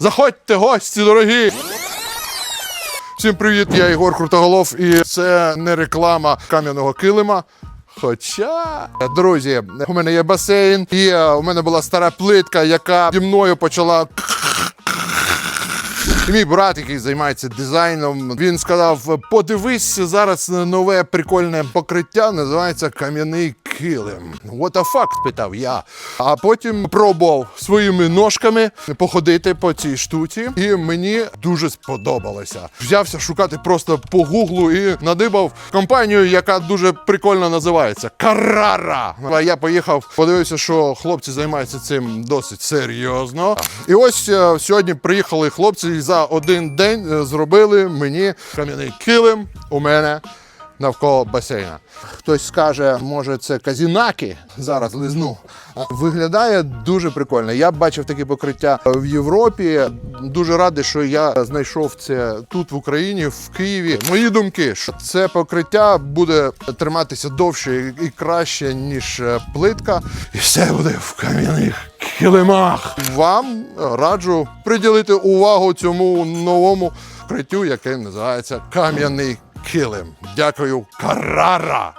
Заходьте, гості дорогі! Всім привіт, я Ігор Крутоголов, і це не реклама кам'яного килима. Хоча, друзі, у мене є басейн, і у мене була стара плитка, яка зі мною почала. І мій брат, який займається дизайном, він сказав: подивись зараз нове прикольне покриття, називається кам'яний килим. What the fuck, спитав я. А потім пробував своїми ножками походити по цій штуці, і мені дуже сподобалося. Взявся шукати просто по гуглу і надибав компанію, яка дуже прикольно називається Карара. А я поїхав, подивився, що хлопці займаються цим досить серйозно. І ось е, сьогодні приїхали хлопці і за один день е, зробили мені кам'яний килим у мене навколо басейна. Хтось скаже, може, це казінаки. Зараз лизну. Виглядає дуже прикольно. Я бачив таке покриття в Європі. Дуже радий, що я знайшов це тут в Україні, в Києві. Мої думки, що це покриття буде триматися довше і краще, ніж е, плитка, і все буде в кам'яних килимах. Вам раджу приділити увагу цьому новому покриттю, яке називається кам'яний килим. Дякую, Карара!